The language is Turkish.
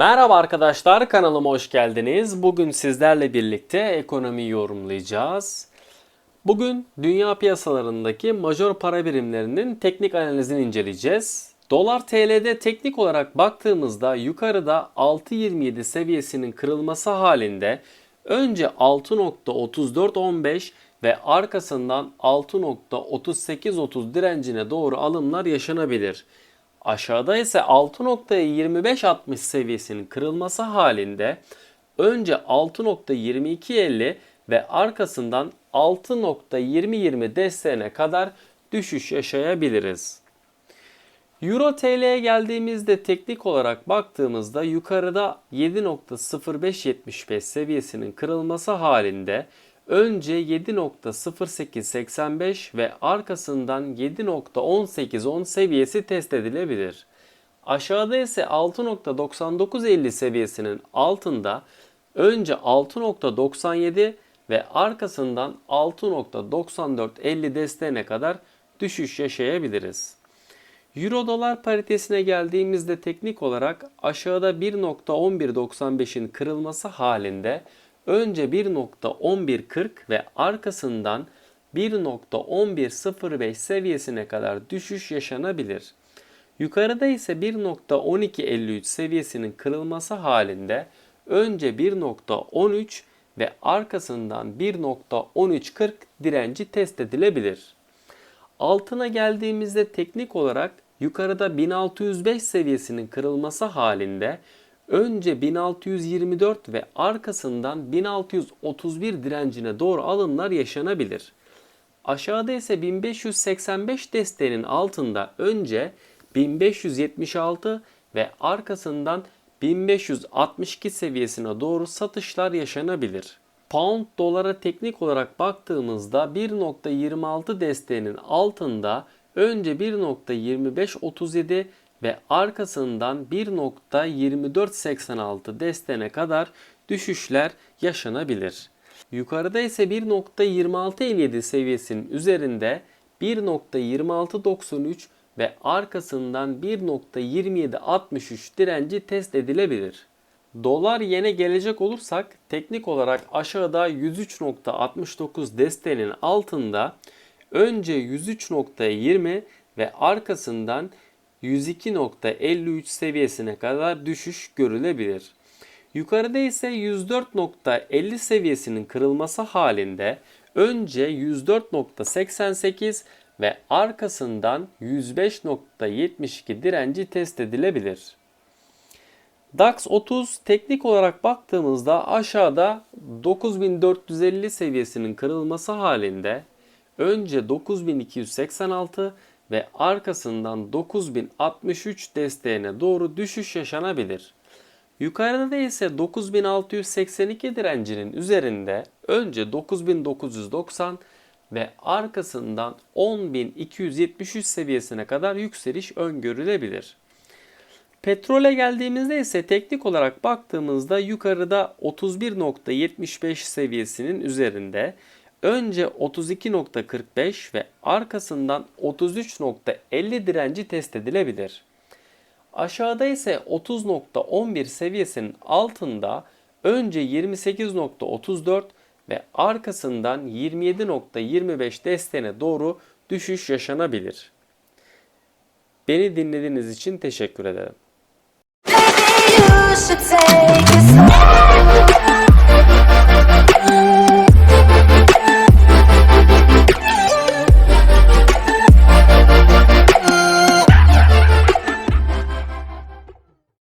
Merhaba arkadaşlar kanalıma hoş geldiniz. Bugün sizlerle birlikte ekonomiyi yorumlayacağız. Bugün dünya piyasalarındaki major para birimlerinin teknik analizini inceleyeceğiz. Dolar TL'de teknik olarak baktığımızda yukarıda 6.27 seviyesinin kırılması halinde önce 6.3415 ve arkasından 6.3830 direncine doğru alımlar yaşanabilir. Aşağıda ise 6.2560 seviyesinin kırılması halinde önce 6.2250 ve arkasından 6.2020 desteğine kadar düşüş yaşayabiliriz. Euro TL'ye geldiğimizde teknik olarak baktığımızda yukarıda 7.0575 seviyesinin kırılması halinde önce 7.0885 ve arkasından 7.1810 seviyesi test edilebilir. Aşağıda ise 6.9950 seviyesinin altında önce 6.97 ve arkasından 6.9450 desteğine kadar düşüş yaşayabiliriz. Euro dolar paritesine geldiğimizde teknik olarak aşağıda 1.1195'in kırılması halinde önce 1.1140 ve arkasından 1.1105 seviyesine kadar düşüş yaşanabilir. Yukarıda ise 1.1253 seviyesinin kırılması halinde önce 1.13 ve arkasından 1.1340 direnci test edilebilir. Altına geldiğimizde teknik olarak yukarıda 1605 seviyesinin kırılması halinde önce 1624 ve arkasından 1631 direncine doğru alımlar yaşanabilir. Aşağıda ise 1585 desteğinin altında önce 1576 ve arkasından 1562 seviyesine doğru satışlar yaşanabilir. Pound dolara teknik olarak baktığımızda 1.26 desteğinin altında önce 1.2537 ve arkasından 1.2486 desteğine kadar düşüşler yaşanabilir. Yukarıda ise 1.2657 seviyesinin üzerinde 1.2693 ve arkasından 1.2763 direnci test edilebilir. Dolar yene gelecek olursak teknik olarak aşağıda 103.69 desteğinin altında önce 103.20 ve arkasından 102.53 seviyesine kadar düşüş görülebilir. Yukarıda ise 104.50 seviyesinin kırılması halinde önce 104.88 ve arkasından 105.72 direnci test edilebilir. DAX 30 teknik olarak baktığımızda aşağıda 9450 seviyesinin kırılması halinde önce 9286 ve arkasından 9063 desteğine doğru düşüş yaşanabilir. Yukarıda ise 9682 direncinin üzerinde önce 9990 ve arkasından 10273 seviyesine kadar yükseliş öngörülebilir. Petrole geldiğimizde ise teknik olarak baktığımızda yukarıda 31.75 seviyesinin üzerinde önce 32.45 ve arkasından 33.50 direnci test edilebilir. Aşağıda ise 30.11 seviyesinin altında önce 28.34 ve arkasından 27.25 desteğine doğru düşüş yaşanabilir. Beni dinlediğiniz için teşekkür ederim. Baby,